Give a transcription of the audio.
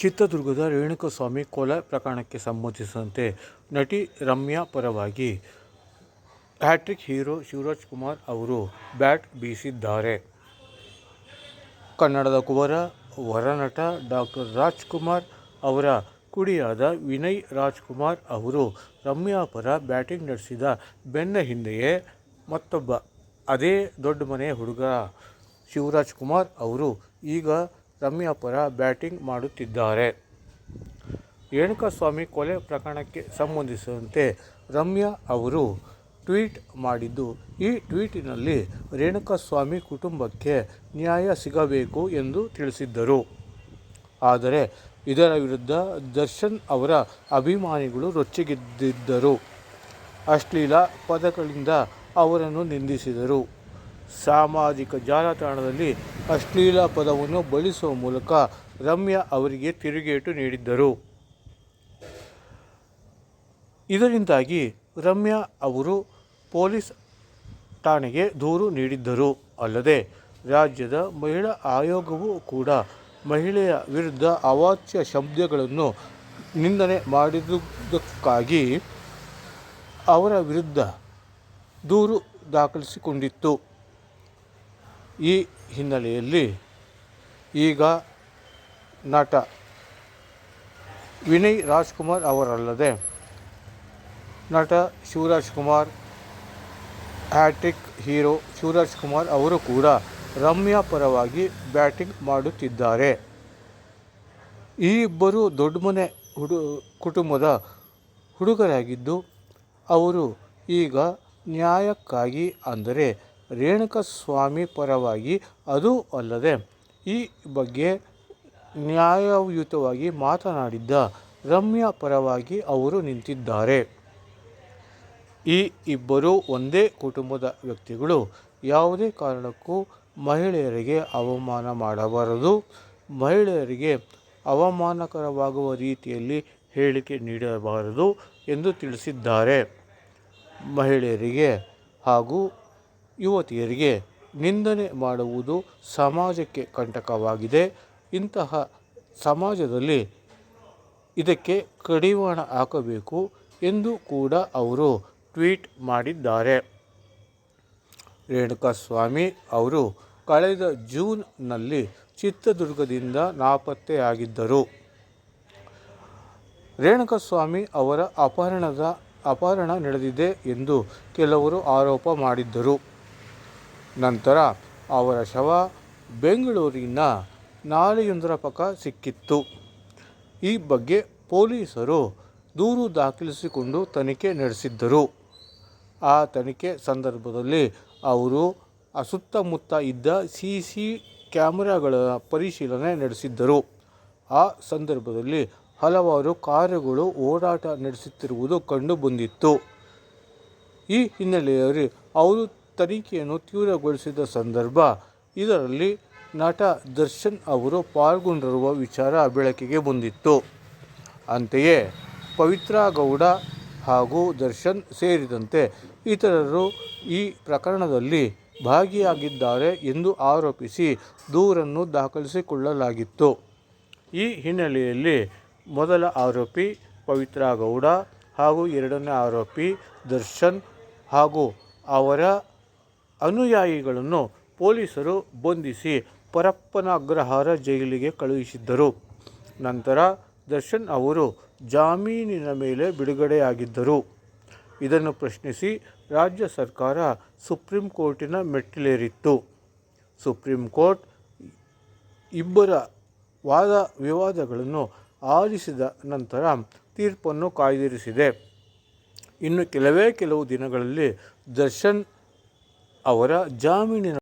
ಚಿತ್ರದುರ್ಗದ ರೇಣುಕಸ್ವಾಮಿ ಕೊಲೆ ಪ್ರಕರಣಕ್ಕೆ ಸಂಬಂಧಿಸಿದಂತೆ ನಟಿ ರಮ್ಯಾ ಪರವಾಗಿ ಹ್ಯಾಟ್ರಿಕ್ ಹೀರೋ ಶಿವರಾಜ್ ಕುಮಾರ್ ಅವರು ಬ್ಯಾಟ್ ಬೀಸಿದ್ದಾರೆ. ಕನ್ನಡದ ಕುವರ ವರನಟ ಡಾಕ್ಟರ್ ರಾಜ್ಕುಮಾರ್ ಅವರ ಕುಡಿಯಾದ ವಿನಯ್ ರಾಜ್ಕುಮಾರ್ ಅವರು ರಮ್ಯಾ ಪರ ಬ್ಯಾಟಿಂಗ್ ನಡೆಸಿದ ಬೆನ್ನ ಹಿಂದೆಯೇ ಮತ್ತೊಬ್ಬ, ಅದೇ ದೊಡ್ಡ ಮನೆಯ ಹುಡುಗ ಶಿವರಾಜ್ ಕುಮಾರ್ ಅವರು ಈಗ ರಮ್ಯಾ ಪರ ಬ್ಯಾಟಿಂಗ್ ಮಾಡುತ್ತಿದ್ದಾರೆ. ರೇಣುಕಾಸ್ವಾಮಿ ಕೊಲೆ ಪ್ರಕರಣಕ್ಕೆ ಸಂಬಂಧಿಸಿದಂತೆ ರಮ್ಯಾ ಅವರು ಟ್ವೀಟ್ ಮಾಡಿದ್ದು, ಈ ಟ್ವೀಟಿನಲ್ಲಿ ರೇಣುಕಾಸ್ವಾಮಿ ಕುಟುಂಬಕ್ಕೆ ನ್ಯಾಯ ಸಿಗಬೇಕು ಎಂದು ತಿಳಿಸಿದ್ದರು. ಆದರೆ ಇದರ ವಿರುದ್ಧ ದರ್ಶನ್ ಅವರ ಅಭಿಮಾನಿಗಳು ರೊಚ್ಚಿಗೆದ್ದಿದ್ದರು. ಅಶ್ಲೀಲ ಪದಗಳಿಂದ ಅವರನ್ನು ನಿಂದಿಸಿದರು. ಸಾಮಾಜಿಕ ಜಾಲತಾಣದಲ್ಲಿ ಅಶ್ಲೀಲ ಪದವನ್ನು ಬಳಸುವ ಮೂಲಕ ರಮ್ಯಾ ಅವರಿಗೆ ತಿರುಗೇಟು ನೀಡಿದ್ದರು. ಇದರಿಂದಾಗಿ ರಮ್ಯಾ ಅವರು ಪೊಲೀಸ್ ಠಾಣೆಗೆ ದೂರು ನೀಡಿದ್ದರು. ಅಲ್ಲದೆ ರಾಜ್ಯದ ಮಹಿಳಾ ಆಯೋಗವೂ ಕೂಡ ಮಹಿಳೆಯ ವಿರುದ್ಧ ಅವಾಚ್ಯ ಶಬ್ದಗಳನ್ನು ನಿಂದನೆ ಮಾಡಿದುದಕ್ಕಾಗಿ ಅವರ ವಿರುದ್ಧ ದೂರು ದಾಖಲಿಸಿಕೊಂಡಿತ್ತು. ಈ ಹಿನ್ನೆಲೆಯಲ್ಲಿ ಈಗ ನಟ ವಿನಯ್ ರಾಜ್ಕುಮಾರ್ ಅವರಲ್ಲದೆ ನಟ Shivaraj Kumar, hat trick hero Shivaraj Kumar ಅವರು ಕೂಡ ರಮ್ಯಾ ಪರವಾಗಿ ಬ್ಯಾಟಿಂಗ್ ಮಾಡುತ್ತಿದ್ದಾರೆ. ಈ ಇಬ್ಬರು ದೊಡ್ಡ ಮನೆ ಹುಡು, ಕುಟುಂಬದ ಹುಡುಗರಾಗಿದ್ದು ಅವರು ಈಗ ನ್ಯಾಯಕ್ಕಾಗಿ ಅಂದರೆ ರೇಣುಕಸ್ವಾಮಿ ಪರವಾಗಿ ಅದೂ ಅಲ್ಲದೆ ಈ ಬಗ್ಗೆ ನ್ಯಾಯಯುತವಾಗಿ ಮಾತನಾಡಿದ್ದ ರಮ್ಯಾ ಪರವಾಗಿ ಅವರು ನಿಂತಿದ್ದಾರೆ. ಈ ಇಬ್ಬರು ಒಂದೇ ಕುಟುಂಬದ ವ್ಯಕ್ತಿಗಳು. ಯಾವುದೇ ಕಾರಣಕ್ಕೂ ಮಹಿಳೆಯರಿಗೆ ಅವಮಾನ ಮಾಡಬಾರದು. ಮಹಿಳೆಯರಿಗೆ ಅವಮಾನಕರವಾಗುವ ರೀತಿಯಲ್ಲಿ ಹೇಳಿಕೆ ನೀಡಬಾರದು ಎಂದು ತಿಳಿಸಿದ್ದಾರೆ. ಮಹಿಳೆಯರಿಗೆ ಹಾಗೂ ಯುವತಿಯರಿಗೆ ನಿಂದನೆ ಮಾಡುವುದು ಸಮಾಜಕ್ಕೆ ಕಂಟಕವಾಗಿದೆ. ಇಂತಹ ಸಮಾಜದಲ್ಲಿ ಇದಕ್ಕೆ ಕಡಿವಾಣ ಹಾಕಬೇಕು ಎಂದು ಕೂಡ ಅವರು ಟ್ವೀಟ್ ಮಾಡಿದ್ದಾರೆ. ರೇಣುಕಾಸ್ವಾಮಿ ಅವರು ಕಳೆದ ಜೂನ್ನಲ್ಲಿ ಚಿತ್ರದುರ್ಗದಿಂದ ನಾಪತ್ತೆಯಾಗಿದ್ದರು ರೇಣುಕಸ್ವಾಮಿ ಅವರ ಅಪಹರಣದ, ಅಪಹರಣ ನಡೆದಿದೆ ಎಂದು ಕೆಲವರು ಆರೋಪ ಮಾಡಿದ್ದರು. ನಂತರ ಅವರ ಶವ ಬೆಂಗಳೂರಿನ ನಾಲೆಯೊಂದರ ಪಕ್ಕ ಸಿಕ್ಕಿತ್ತು. ಈ ಬಗ್ಗೆ ಪೊಲೀಸರು ದೂರು ದಾಖಲಿಸಿಕೊಂಡು ತನಿಖೆ ನಡೆಸಿದ್ದರು. ಆ ತನಿಖೆ ಸಂದರ್ಭದಲ್ಲಿ ಅವರು ಆ ಸುತ್ತಮುತ್ತ ಇದ್ದ ಸಿ ಸಿ ಕ್ಯಾಮೆರಾಗಳ ಪರಿಶೀಲನೆ ನಡೆಸಿದ್ದರು. ಆ ಸಂದರ್ಭದಲ್ಲಿ ಹಲವಾರು ಕಾರುಗಳು ಓಡಾಟ ನಡೆಸುತ್ತಿರುವುದು ಕಂಡುಬಂದಿತ್ತು. ಈ ಹಿನ್ನೆಲೆಯಲ್ಲಿ ಅವರು ತನಿಖೆಯನ್ನು ತೀವ್ರಗೊಳಿಸಿದ ಸಂದರ್ಭ, ಇದರಲ್ಲಿ ನಟ ದರ್ಶನ್ ಅವರು ಪಾಲ್ಗೊಂಡಿರುವ ವಿಚಾರ ಬೆಳಕಿಗೆ ಬಂದಿತ್ತು. ಅಂತೆಯೇ, ಪವಿತ್ರ ಗೌಡ ಹಾಗೂ ದರ್ಶನ್ ಸೇರಿದಂತೆ ಇತರರು ಈ ಪ್ರಕರಣದಲ್ಲಿ ಭಾಗಿಯಾಗಿದ್ದಾರೆ ಎಂದು ಆರೋಪಿಸಿ ದೂರನ್ನು ದಾಖಲಿಸಿಕೊಳ್ಳಲಾಗಿತ್ತು. ಈ ಹಿನ್ನೆಲೆಯಲ್ಲಿ ಮೊದಲ ಆರೋಪಿ ಪವಿತ್ರ ಗೌಡ ಹಾಗೂ ಎರಡನೇ ಆರೋಪಿ ದರ್ಶನ್ ಹಾಗೂ ಅವರ ಅನುಯಾಯಿಗಳನ್ನು ಪೊಲೀಸರು ಬಂಧಿಸಿ ಪರಪ್ಪನ ಅಗ್ರಹಾರ ಜೈಲಿಗೆ ಕಳುಹಿಸಿದ್ದರು. ನಂತರ ದರ್ಶನ್ ಅವರು ಜಾಮೀನಿನ ಮೇಲೆ ಬಿಡುಗಡೆಯಾಗಿದ್ದರು. ಇದನ್ನು ಪ್ರಶ್ನಿಸಿ ರಾಜ್ಯ ಸರ್ಕಾರ ಸುಪ್ರೀಂ ಕೋರ್ಟಿನ ಮೆಟ್ಟಿಲೇರಿತ್ತು. ಸುಪ್ರೀಂ ಕೋರ್ಟ್ ಇಬ್ಬರ ವಾದ ವಿವಾದಗಳನ್ನು ಆಲಿಸಿದ ನಂತರ ತೀರ್ಪನ್ನು ಕಾಯ್ದಿರಿಸಿದೆ. ಇನ್ನು ಕೆಲವೇ ಕೆಲವು ದಿನಗಳಲ್ಲಿ ದರ್ಶನ್ ಅವರ ಜಾಮೀನಿನ